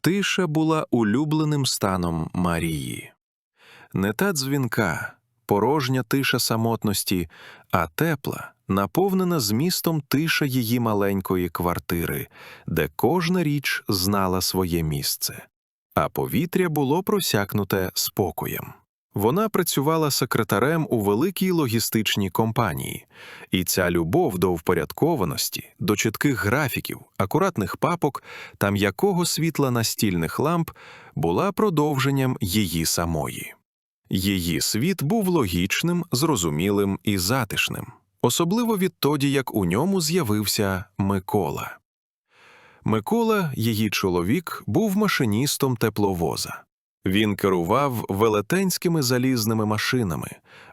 Тиша була улюбленим станом Марії. Не та дзвінка, порожня тиша самотності, а тепла, наповнена змістом тиша її маленької квартири, де кожна річ знала своє місце, а повітря було просякнуте спокоєм. Вона працювала секретарем у великій логістичній компанії, і ця любов до впорядкованості, до чітких графіків, акуратних папок та м'якого світла настільних ламп була продовженням її самої. Її світ був логічним, зрозумілим і затишним, особливо відтоді, як у ньому з'явився Микола. Микола, її чоловік, був машиністом тепловоза. Він керував велетенськими залізними машинами,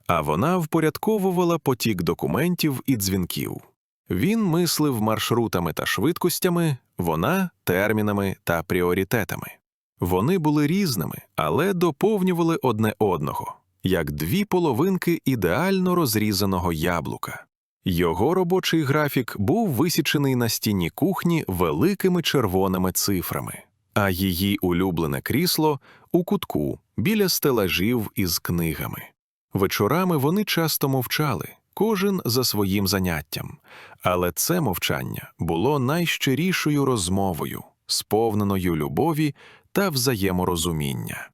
а вона впорядковувала потік документів і дзвінків. Він мислив маршрутами та швидкостями, вона термінами та пріоритетами. Вони були різними, але доповнювали одне одного, як дві половинки ідеально розрізаного яблука. Його робочий графік був висічений на стіні кухні великими червоними цифрами, а її улюблене крісло у кутку біля стелажів із книгами. Вечорами вони часто мовчали, кожен за своїм заняттям, але це мовчання було найщирішою розмовою, сповненою любові та взаєморозуміння.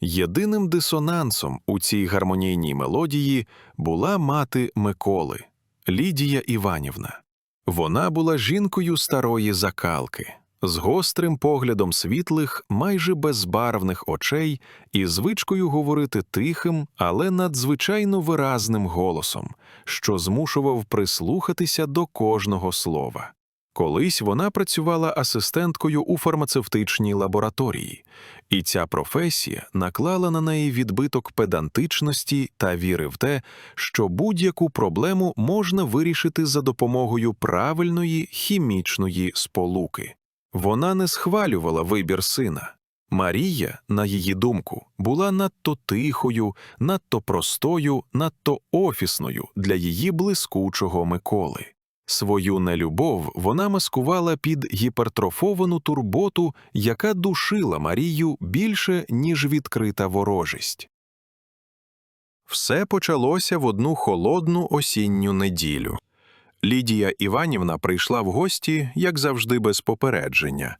Єдиним дисонансом у цій гармонійній мелодії була мати Миколи, Лідія Іванівна. Вона була жінкою старої закалки, з гострим поглядом світлих, майже безбарвних очей і звичкою говорити тихим, але надзвичайно виразним голосом, що змушував прислухатися до кожного слова. Колись вона працювала асистенткою у фармацевтичній лабораторії, і ця професія наклала на неї відбиток педантичності та віри в те, що будь-яку проблему можна вирішити за допомогою правильної хімічної сполуки. Вона не схвалювала вибір сина. Марія, на її думку, була надто тихою, надто простою, надто офісною для її блискучого Миколи. Свою нелюбов вона маскувала під гіпертрофовану турботу, яка душила Марію більше, ніж відкрита ворожість. Все почалося в одну холодну осінню неділю. Лідія Іванівна прийшла в гості, як завжди, без попередження,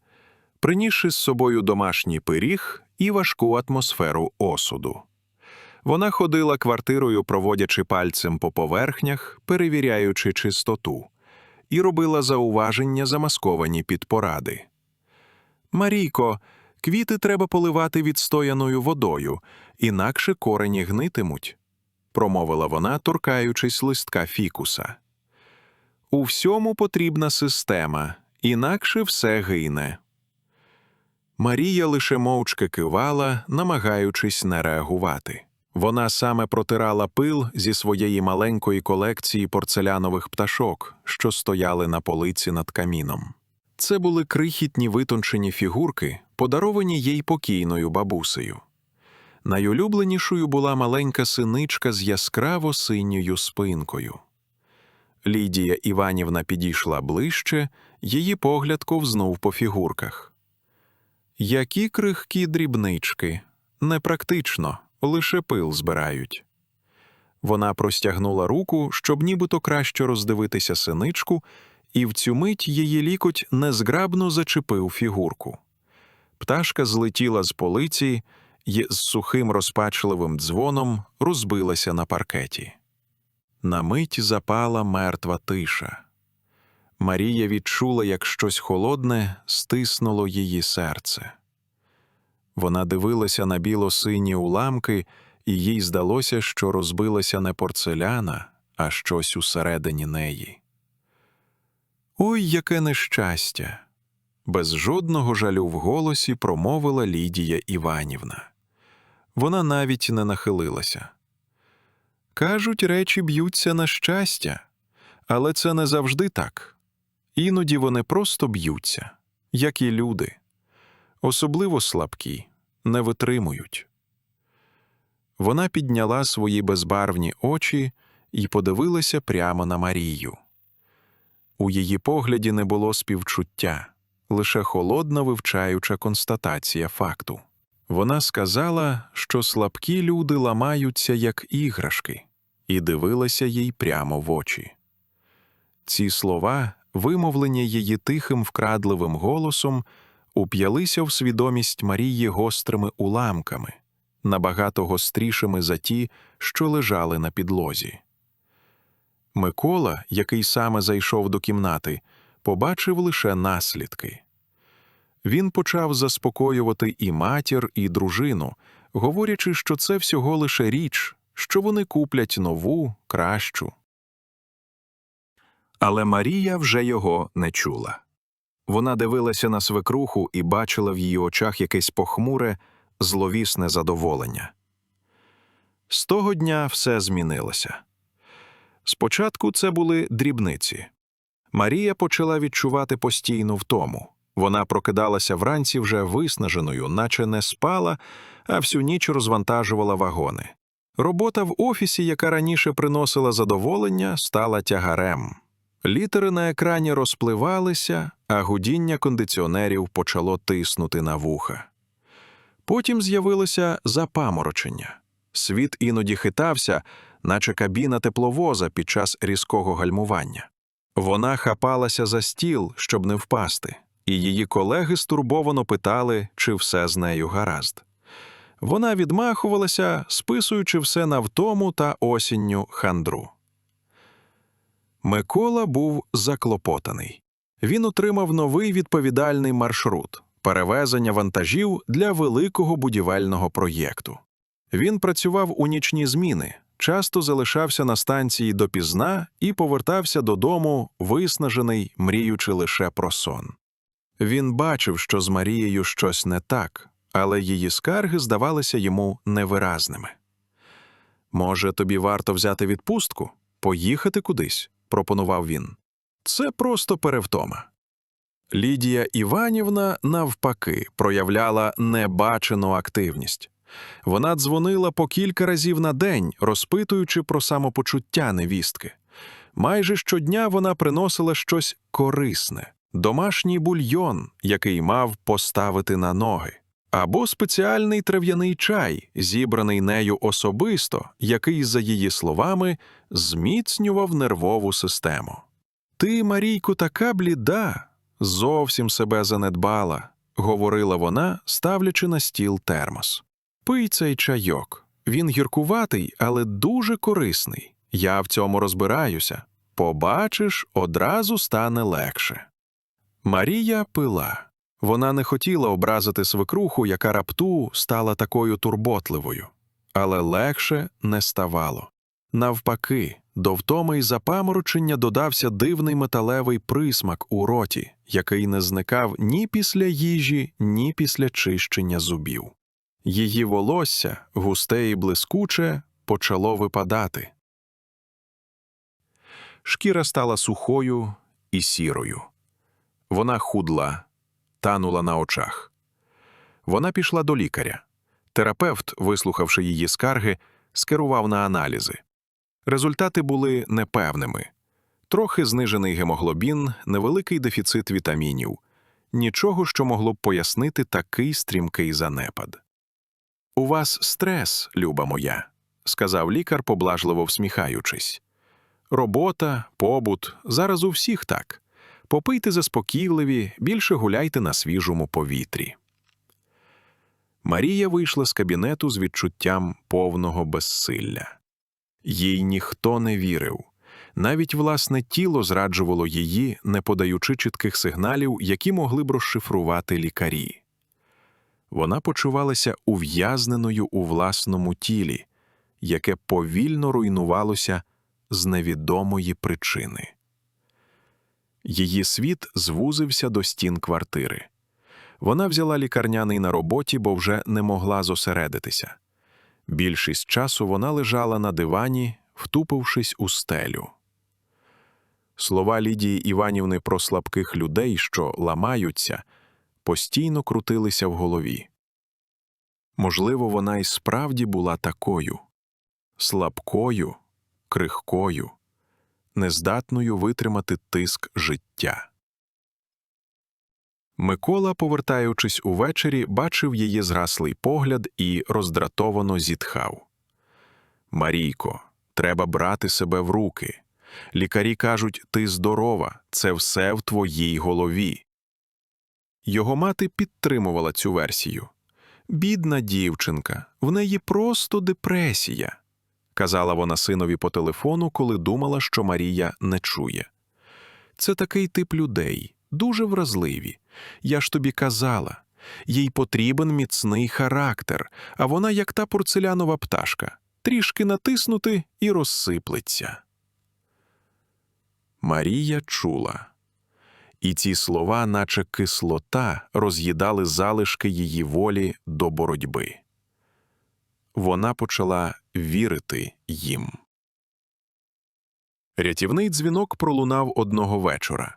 принісши з собою домашній пиріг і важку атмосферу осуду. Вона ходила квартирою, проводячи пальцем по поверхнях, перевіряючи чистоту, і робила зауваження, замасковані під поради. Марійко, квіти треба поливати відстояною водою, інакше корені гнитимуть, промовила вона, торкаючись листка фікуса. У всьому потрібна система, інакше все гине. Марія лише мовчки кивала, намагаючись не реагувати. Вона саме протирала пил зі своєї маленької колекції порцелянових пташок, що стояли на полиці над каміном. Це були крихітні витончені фігурки, подаровані їй покійною бабусею. Найулюбленішою була маленька синичка з яскраво синьою спинкою. Лідія Іванівна підійшла ближче, її погляд ковзнув по фігурках. Які крихкі дрібнички, непрактично, лише пил збирають. Вона простягнула руку, щоб нібито краще роздивитися синичку, і в цю мить її лікоть незграбно зачепив фігурку. Пташка злетіла з полиці і з сухим розпачливим дзвоном розбилася на паркеті. На мить запала мертва тиша. Марія відчула, як щось холодне стиснуло її серце. Вона дивилася на біло-сині уламки, і їй здалося, що розбилася не порцеляна, а щось усередині неї. Ой, яке нещастя! Без жодного жалю в голосі промовила Лідія Іванівна. Вона навіть не нахилилася. Кажуть, речі б'ються на щастя, але це не завжди так. Іноді вони просто б'ються, як і люди, особливо слабкі, не витримують. Вона підняла свої безбарвні очі і подивилася прямо на Марію. У її погляді не було співчуття, лише холодна вивчаюча констатація факту. Вона сказала, що слабкі люди ламаються як іграшки, і дивилася їй прямо в очі. Ці слова, вимовлені її тихим вкрадливим голосом, уп'ялися в свідомість Марії гострими уламками, набагато гострішими за ті, що лежали на підлозі. Микола, який саме зайшов до кімнати, побачив лише наслідки. Він почав заспокоювати і матір, і дружину, говорячи, що це всього лише річ, що вони куплять нову, кращу. Але Марія вже його не чула. Вона дивилася на свекруху і бачила в її очах якесь похмуре, зловісне задоволення. З того дня все змінилося. Спочатку це були дрібниці. Марія почала відчувати постійну втому. Вона прокидалася вранці вже виснаженою, наче не спала, а всю ніч розвантажувала вагони. Робота в офісі, яка раніше приносила задоволення, стала тягарем. Літери на екрані розпливалися, а гудіння кондиціонерів почало тиснути на вуха. Потім з'явилося запаморочення. Світ іноді хитався, наче кабіна тепловоза під час різкого гальмування. Вона хапалася за стіл, щоб не впасти, і її колеги стурбовано питали, чи все з нею гаразд. Вона відмахувалася, списуючи все на втому та осінню хандру. Микола був заклопотаний. Він отримав новий відповідальний маршрут перевезення вантажів для великого будівельного проєкту. Він працював у нічні зміни, часто залишався на станції допізна і повертався додому, виснажений, мріючи лише про сон. Він бачив, що з Марією щось не так, але її скарги здавалися йому невиразними. Може, тобі варто взяти відпустку, поїхати кудись, пропонував він. Це просто перевтома. Лідія Іванівна, навпаки, проявляла небачену активність. Вона дзвонила по кілька разів на день, розпитуючи про самопочуття невістки. Майже щодня вона приносила щось корисне, домашній бульйон, який мав поставити на ноги, або спеціальний трав'яний чай, зібраний нею особисто, який, за її словами, зміцнював нервову систему. Ти, Марійко, така бліда, зовсім себе занедбала, говорила вона, ставлячи на стіл термос. Пий цей чайок. Він гіркуватий, але дуже корисний. Я в цьому розбираюся. Побачиш, одразу стане легше. Марія пила. Вона не хотіла образити свекруху, яка рапту стала такою турботливою, але легше не ставало. Навпаки, до втоми й запаморочення додався дивний металевий присмак у роті, який не зникав ні після їжі, ні після чищення зубів. Її волосся, густе і блискуче, почало випадати. Шкіра стала сухою і сірою. Вона худла, танула на очах. Вона пішла до лікаря. Терапевт, вислухавши її скарги, скерував на аналізи. Результати були непевними трохи знижений гемоглобін, невеликий дефіцит вітамінів, нічого, що могло б пояснити такий стрімкий занепад. У вас стрес, люба моя, сказав лікар, поблажливо всміхаючись. Робота, побут, зараз у всіх так. Попийте заспокійливі, більше гуляйте на свіжому повітрі. Марія вийшла з кабінету з відчуттям повного безсилля. Їй ніхто не вірив. Навіть власне тіло зраджувало її, не подаючи чітких сигналів, які могли б розшифрувати лікарі. Вона почувалася ув'язненою у власному тілі, яке повільно руйнувалося з невідомої причини. Її світ звузився до стін квартири. Вона взяла лікарняний на роботі, бо вже не могла зосередитися. Більшість часу вона лежала на дивані, втупившись у стелю. Слова Лідії Іванівни про слабких людей, що ламаються, постійно крутилися в голові. Можливо, вона й справді була такою слабкою, крихкою, нездатною витримати тиск життя. Микола, повертаючись увечері, бачив її згаслий погляд і роздратовано зітхав. Марійко, треба брати себе в руки. Лікарі кажуть, ти здорова, це все в твоїй голові. Його мати підтримувала цю версію. Бідна дівчинка, в неї просто депресія, казала вона синові по телефону, коли думала, що Марія не чує. Це такий тип людей, дуже вразливі. Я ж тобі казала, їй потрібен міцний характер, а вона як та порцелянова пташка, трішки натиснути і розсиплеться. Марія чула. І ці слова, наче кислота, роз'їдали залишки її волі до боротьби. Вона почала вірити їм. Рятівний дзвінок пролунав одного вечора.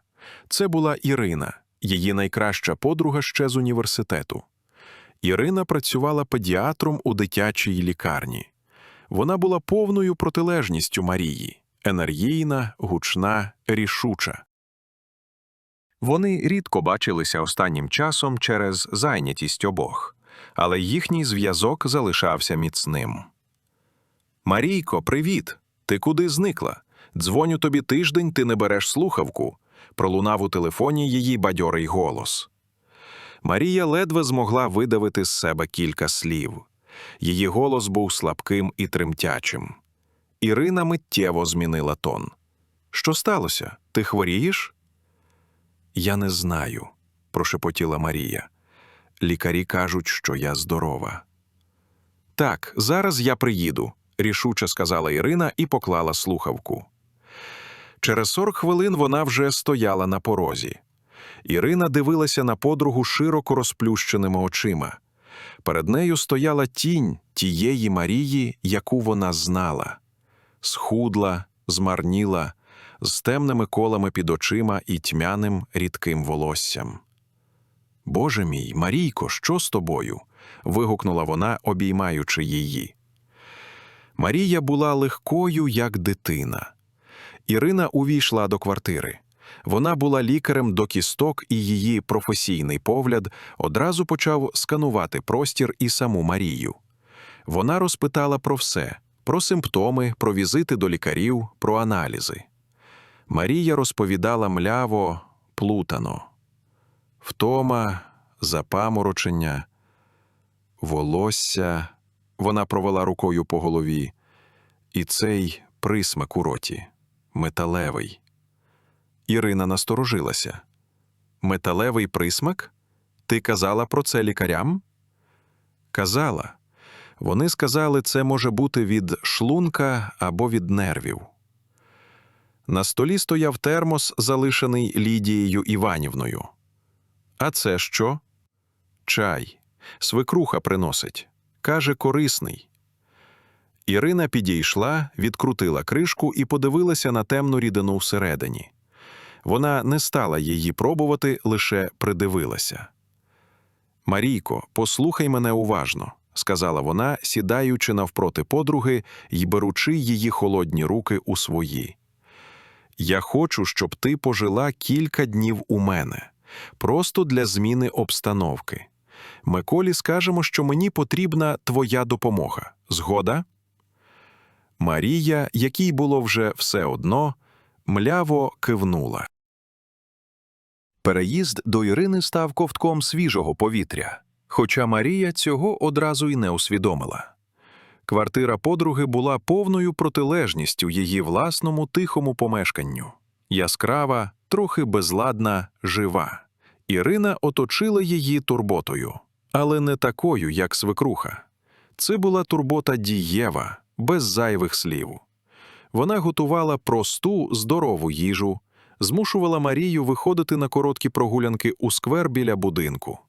Це була Ірина, її найкраща подруга ще з університету. Ірина працювала педіатром у дитячій лікарні. Вона була повною протилежністю Марії енергійна, гучна, рішуча. Вони рідко бачилися останнім часом через зайнятість обох, але їхній зв'язок залишався міцним. Марійко, привіт! Ти куди зникла? Дзвоню тобі тиждень, ти не береш слухавку. Пролунав у телефоні її бадьорий голос. Марія ледве змогла видавити з себе кілька слів. Її голос був слабким і тремтячим. Ірина миттєво змінила тон. Що сталося? Ти хворієш? Я не знаю, прошепотіла Марія. Лікарі кажуть, що я здорова. Так, зараз я приїду, рішуче сказала Ірина і поклала слухавку. Через сорок хвилин вона вже стояла на порозі. Ірина дивилася на подругу широко розплющеними очима. Перед нею стояла тінь тієї Марії, яку вона знала схудла, змарніла, з темними колами під очима і тьмяним рідким волоссям. Боже мій, Марійко, що з тобою? вигукнула вона, обіймаючи її. Марія була легкою, як дитина. Ірина увійшла до квартири. Вона була лікарем до кісток, і її професійний погляд одразу почав сканувати простір і саму Марію. Вона розпитала про все про симптоми, про візити до лікарів, про аналізи. Марія розповідала мляво, плутано втома, запаморочення, волосся. Вона провела рукою по голові, і цей присмак у роті металевий. Ірина насторожилася. Металевий присмак? Ти казала про це лікарям? Казала. Вони сказали, це може бути від шлунка або від нервів. На столі стояв термос, залишений Лідією Іванівною. А це що? Чай. Свекруха приносить. Каже, корисний. Ірина підійшла, відкрутила кришку і подивилася на темну рідину всередині. Вона не стала її пробувати, лише придивилася. Марійко, послухай мене уважно сказала вона, сідаючи навпроти подруги й беручи її холодні руки у свої. Я хочу, щоб ти пожила кілька днів у мене, просто для зміни обстановки. Миколі скажемо, що мені потрібна твоя допомога. Згода? Марія, якій було вже все одно, мляво кивнула. Переїзд до Ірини став ковтком свіжого повітря хоча Марія цього одразу й не усвідомила. Квартира подруги була повною протилежністю її власному тихому помешканню яскрава, трохи безладна, жива. Ірина оточила її турботою, але не такою, як свекруха. Це була турбота дієва, без зайвих слів. Вона готувала просту, здорову їжу, змушувала Марію виходити на короткі прогулянки у сквер біля будинку.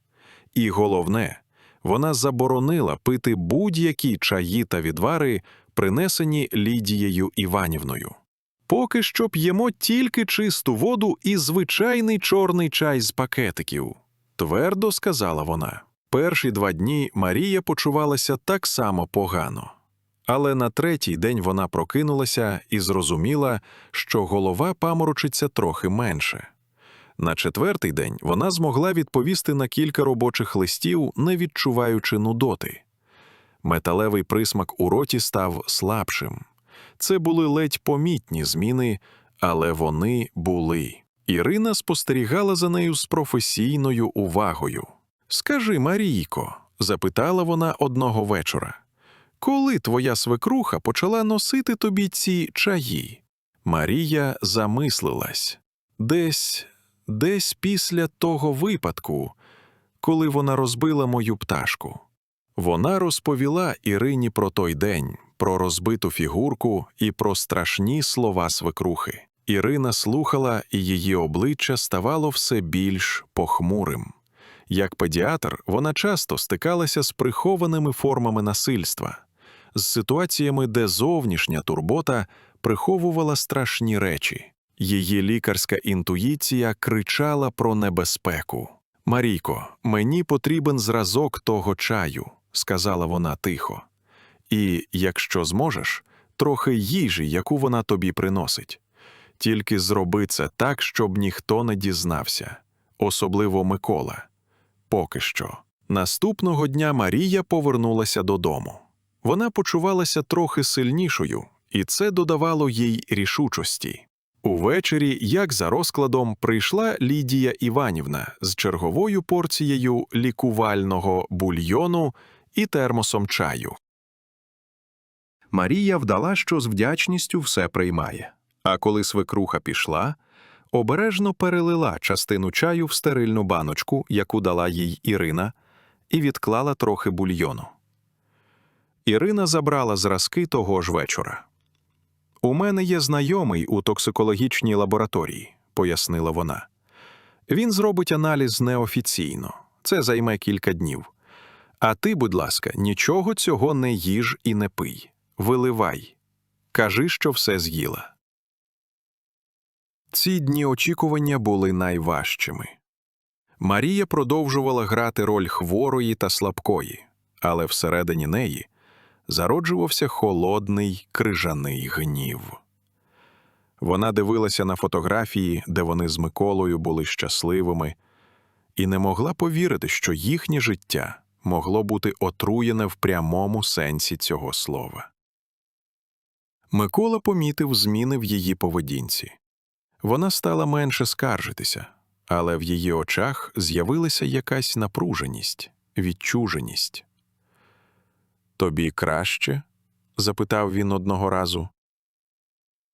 І головне, вона заборонила пити будь-які чаї та відвари, принесені Лідією Іванівною. Поки що п'ємо тільки чисту воду і звичайний чорний чай з пакетиків, твердо сказала вона. Перші два дні Марія почувалася так само погано, але на третій день вона прокинулася і зрозуміла, що голова паморочиться трохи менше. На четвертий день вона змогла відповісти на кілька робочих листів, не відчуваючи нудоти. Металевий присмак у роті став слабшим. Це були ледь помітні зміни, але вони були. Ірина спостерігала за нею з професійною увагою. Скажи, Марійко, запитала вона одного вечора, коли твоя свекруха почала носити тобі ці чаї? Марія замислилась десь, десь після того випадку, коли вона розбила мою пташку. Вона розповіла Ірині про той день, про розбиту фігурку і про страшні слова свекрухи. Ірина слухала, і її обличчя ставало все більш похмурим. Як педіатр, вона часто стикалася з прихованими формами насильства, з ситуаціями, де зовнішня турбота приховувала страшні речі. Її лікарська інтуїція кричала про небезпеку. Марійко, мені потрібен зразок того чаю, сказала вона тихо. І, якщо зможеш, трохи їжі, яку вона тобі приносить. Тільки зроби це так, щоб ніхто не дізнався, особливо Микола. Поки що. Наступного дня Марія повернулася додому. Вона почувалася трохи сильнішою, і це додавало їй рішучості. Увечері, як за розкладом, прийшла Лідія Іванівна з черговою порцією лікувального бульйону і термосом чаю. Марія вдала, що з вдячністю все приймає. А коли свекруха пішла, обережно перелила частину чаю в стерильну баночку, яку дала їй Ірина, і відклала трохи бульйону. Ірина забрала зразки того ж вечора. У мене є знайомий у токсикологічній лабораторії, пояснила вона. Він зробить аналіз неофіційно, це займе кілька днів. А ти, будь ласка, нічого цього не їж і не пий. Виливай. Кажи, що все з'їла. Ці дні очікування були найважчими. Марія продовжувала грати роль хворої та слабкої, але всередині неї зароджувався холодний крижаний гнів. Вона дивилася на фотографії, де вони з Миколою були щасливими, і не могла повірити, що їхнє життя могло бути отруєне в прямому сенсі цього слова. Микола помітив зміни в її поведінці. Вона стала менше скаржитися, але в її очах з'явилася якась напруженість, відчуженість. Тобі краще? запитав він одного разу.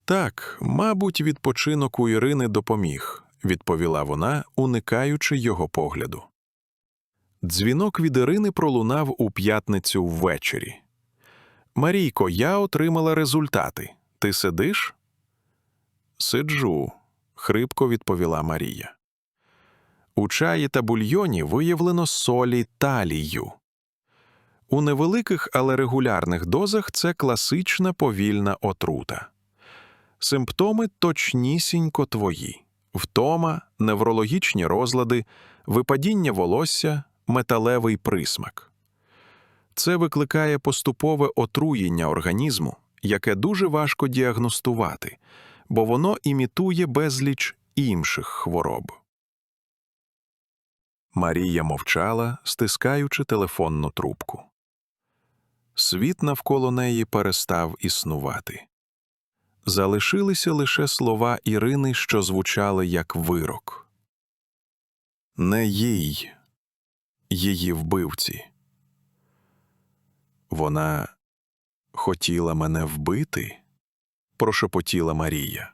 Так, мабуть, відпочинок у Ірини допоміг, відповіла вона, уникаючи його погляду. Дзвінок від Ірини пролунав у п'ятницю ввечері. Марійко, я отримала результати. Ти сидиш? Сиджу, хрипко відповіла Марія. У чаї та бульйоні виявлено солі талію. У невеликих, але регулярних дозах це класична повільна отрута. Симптоми точнісінько твої втома, неврологічні розлади, випадіння волосся, металевий присмак. Це викликає поступове отруєння організму, яке дуже важко діагностувати, бо воно імітує безліч інших хвороб. Марія мовчала, стискаючи телефонну трубку. Світ навколо неї перестав існувати. Залишилися лише слова Ірини, що звучали як вирок. Не їй, її вбивці. Вона хотіла мене вбити, прошепотіла Марія.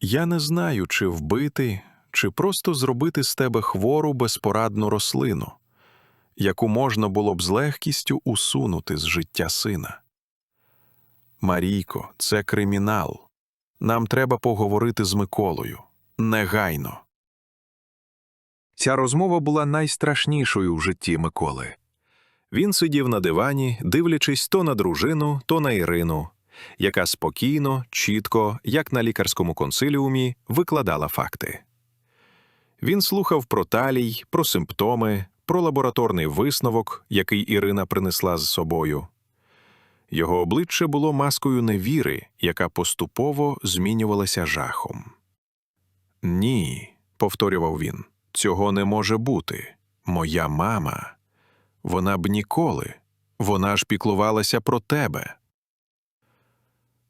Я не знаю, чи вбити, чи просто зробити з тебе хвору безпорадну рослину, яку можна було б з легкістю усунути з життя сина. Марійко, це кримінал. Нам треба поговорити з Миколою. Негайно. Ця розмова була найстрашнішою в житті Миколи. Він сидів на дивані, дивлячись то на дружину, то на Ірину, яка спокійно, чітко, як на лікарському консиліумі, викладала факти. Він слухав про талій, про симптоми, про лабораторний висновок, який Ірина принесла з собою. Його обличчя було маскою невіри, яка поступово змінювалася жахом. Ні, повторював він. Цього не може бути. Моя мама. Вона б ніколи. Вона ж піклувалася про тебе.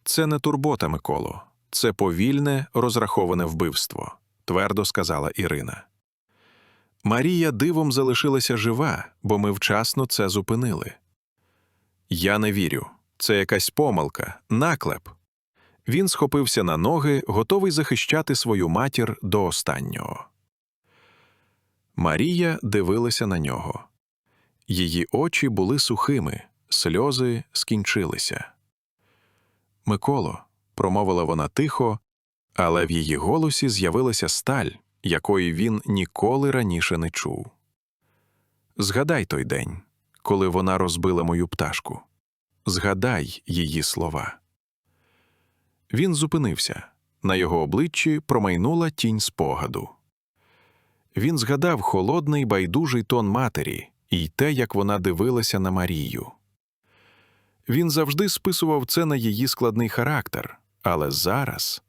Це не турбота, Миколо. Це повільне, розраховане вбивство, твердо сказала Ірина. Марія дивом залишилася жива, бо ми вчасно це зупинили. Я не вірю. Це якась помилка, наклеп. Він схопився на ноги, готовий захищати свою матір до останнього. Марія дивилася на нього. Її очі були сухими, сльози скінчилися. Миколо, промовила вона тихо, але в її голосі з'явилася сталь, якої він ніколи раніше не чув. Згадай той день, коли вона розбила мою пташку. Згадай її слова. Він зупинився. На його обличчі промайнула тінь спогаду. Він згадав холодний байдужий тон матері і те, як вона дивилася на Марію. Він завжди списував це на її складний характер, але зараз.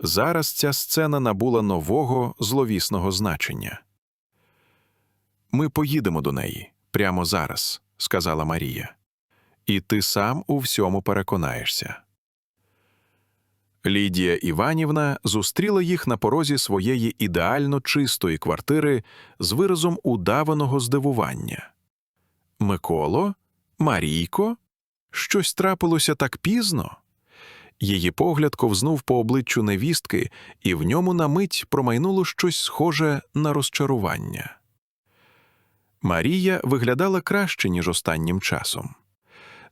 Зараз ця сцена набула нового зловісного значення. Ми поїдемо до неї прямо зараз, сказала Марія, і ти сам у всьому переконаєшся. Лідія Іванівна зустріла їх на порозі своєї ідеально чистої квартири з виразом удаваного здивування. Миколо, Марійко, щось трапилося так пізно. Її погляд ковзнув по обличчю невістки, і в ньому на мить промайнуло щось схоже на розчарування. Марія виглядала краще, ніж останнім часом.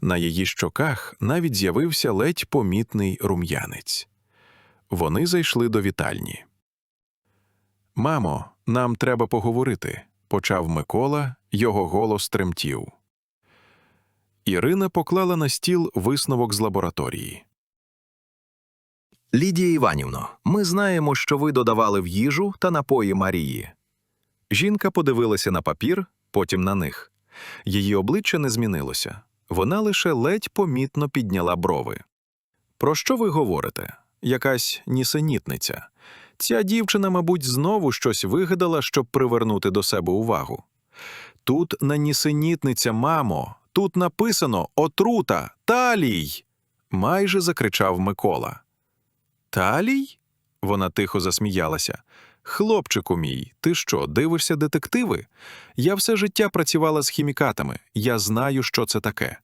На її щоках навіть з'явився ледь помітний рум'янець. Вони зайшли до вітальні. Мамо, нам треба поговорити, почав Микола, його голос тремтів. Ірина поклала на стіл висновок з лабораторії. Лідія Іванівно, ми знаємо, що ви додавали в їжу та напої Марії. Жінка подивилася на папір, потім на них. Її обличчя не змінилося. Вона лише ледь помітно підняла брови. Про що ви говорите? Якась нісенітниця. Ця дівчина, мабуть, знову щось вигадала, щоб привернути до себе увагу. Тут не нісенітниця, мамо, тут написано отрута, талій. майже закричав Микола. Талій? Вона тихо засміялася. Хлопчику мій, ти що, дивишся детективи? Я все життя працювала з хімікатами, я знаю, що це таке.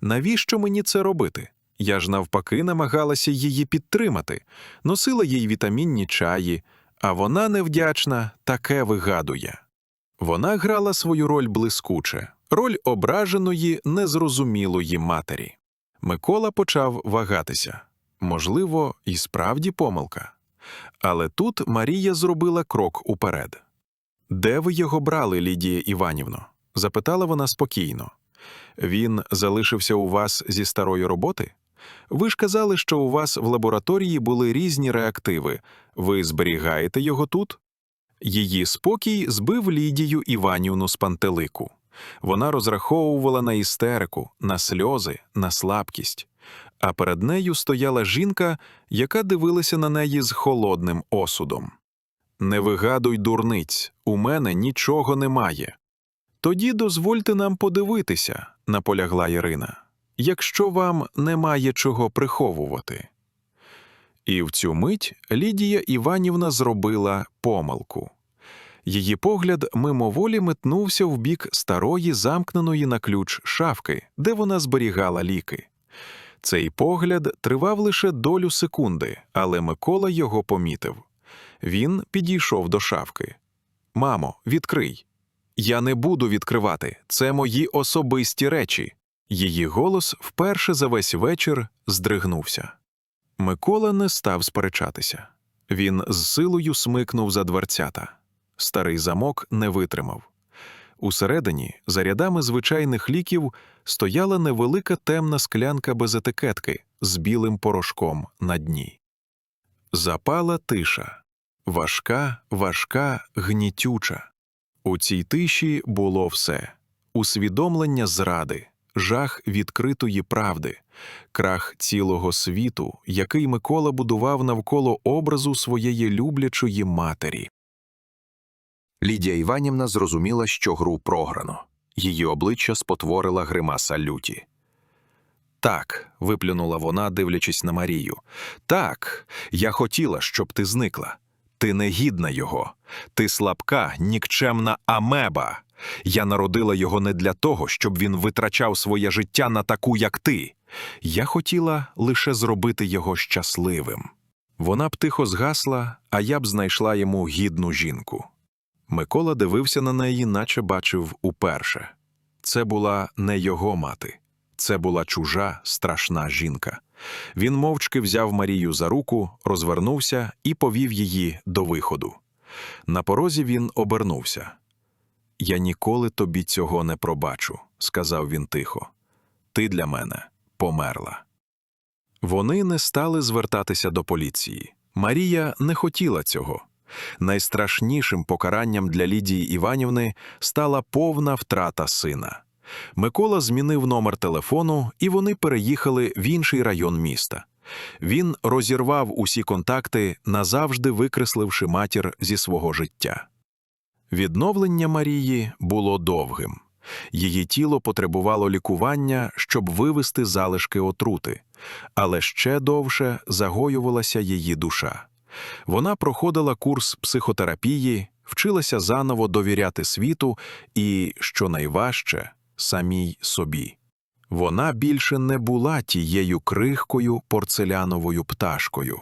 Навіщо мені це робити? Я ж навпаки намагалася її підтримати, носила їй вітамінні чаї, а вона невдячна, таке вигадує. Вона грала свою роль блискуче, роль ображеної, незрозумілої матері. Микола почав вагатися. Можливо, і справді помилка. Але тут Марія зробила крок уперед. Де ви його брали, Лідія Іванівно? запитала вона спокійно. Він залишився у вас зі старої роботи? Ви ж казали, що у вас в лабораторії були різні реактиви. Ви зберігаєте його тут? Її спокій збив Лідію Іванівну з пантелику. Вона розраховувала на істерику, на сльози, на слабкість. А перед нею стояла жінка, яка дивилася на неї з холодним осудом. Не вигадуй дурниць, у мене нічого немає. Тоді дозвольте нам подивитися, наполягла Ірина, якщо вам немає чого приховувати. І в цю мить Лідія Іванівна зробила помилку. Її погляд мимоволі метнувся в бік старої замкненої на ключ шафки, де вона зберігала ліки. Цей погляд тривав лише долю секунди, але Микола його помітив. Він підійшов до шафки. Мамо, відкрий. Я не буду відкривати. Це мої особисті речі. Її голос вперше за весь вечір здригнувся. Микола не став сперечатися. Він з силою смикнув за дверцята. Старий замок не витримав. Усередині, за рядами звичайних ліків, стояла невелика темна склянка без етикетки з білим порошком на дні. Запала тиша важка, важка, гнітюча. У цій тиші було все усвідомлення зради, жах відкритої правди, крах цілого світу, який Микола будував навколо образу своєї люблячої матері. Лідія Іванівна зрозуміла, що гру програно. Її обличчя спотворила гримаса люті. Так, виплюнула вона, дивлячись на Марію. Так, я хотіла, щоб ти зникла. Ти не гідна його. Ти слабка, нікчемна амеба. Я народила його не для того, щоб він витрачав своє життя на таку, як ти. Я хотіла лише зробити його щасливим. Вона б тихо згасла, а я б знайшла йому гідну жінку. Микола дивився на неї, наче бачив уперше. Це була не його мати, це була чужа, страшна жінка. Він мовчки взяв Марію за руку, розвернувся і повів її до виходу. На порозі він обернувся. Я ніколи тобі цього не пробачу, сказав він тихо. Ти для мене померла. Вони не стали звертатися до поліції. Марія не хотіла цього. Найстрашнішим покаранням для Лідії Іванівни стала повна втрата сина. Микола змінив номер телефону, і вони переїхали в інший район міста. Він розірвав усі контакти, назавжди викресливши матір зі свого життя. Відновлення Марії було довгим. Її тіло потребувало лікування, щоб вивести залишки отрути, але ще довше загоювалася її душа. Вона проходила курс психотерапії, вчилася заново довіряти світу і, що найважче, самій собі. Вона більше не була тією крихкою порцеляновою пташкою.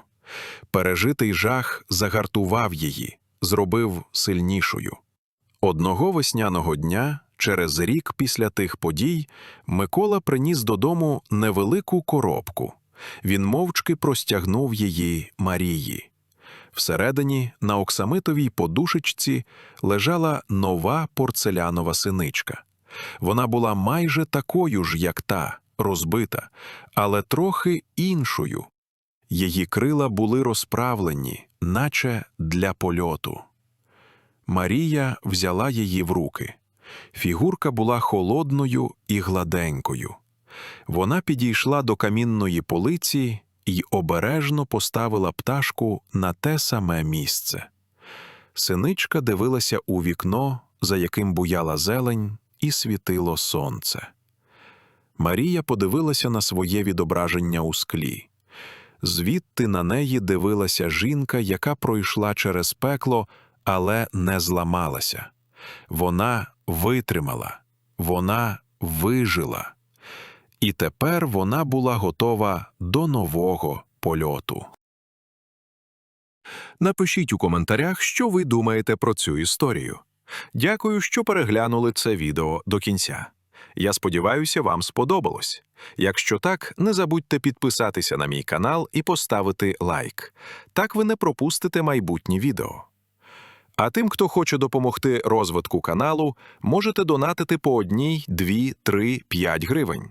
Пережитий жах загартував її, зробив сильнішою. Одного весняного дня, через рік після тих подій, Микола приніс додому невелику коробку. Він мовчки простягнув її Марії. Всередині, на оксамитовій подушечці, лежала нова порцелянова синичка. Вона була майже такою ж, як та, розбита, але трохи іншою. Її крила були розправлені, наче для польоту. Марія взяла її в руки. Фігурка була холодною і гладенькою. Вона підійшла до камінної полиці і обережно поставила пташку на те саме місце. Синичка дивилася у вікно, за яким буяла зелень, і світило сонце. Марія подивилася на своє відображення у склі. Звідти на неї дивилася жінка, яка пройшла через пекло, але не зламалася. Вона витримала, вона вижила. І тепер вона була готова до нового польоту. Напишіть у коментарях, що ви думаєте про цю історію. Дякую, що переглянули це відео до кінця. Я сподіваюся, вам сподобалось. Якщо так, не забудьте підписатися на мій канал і поставити лайк. Так ви не пропустите майбутні відео. А тим, хто хоче допомогти розвитку каналу, можете донатити по одній, дві, три, п'ять гривень.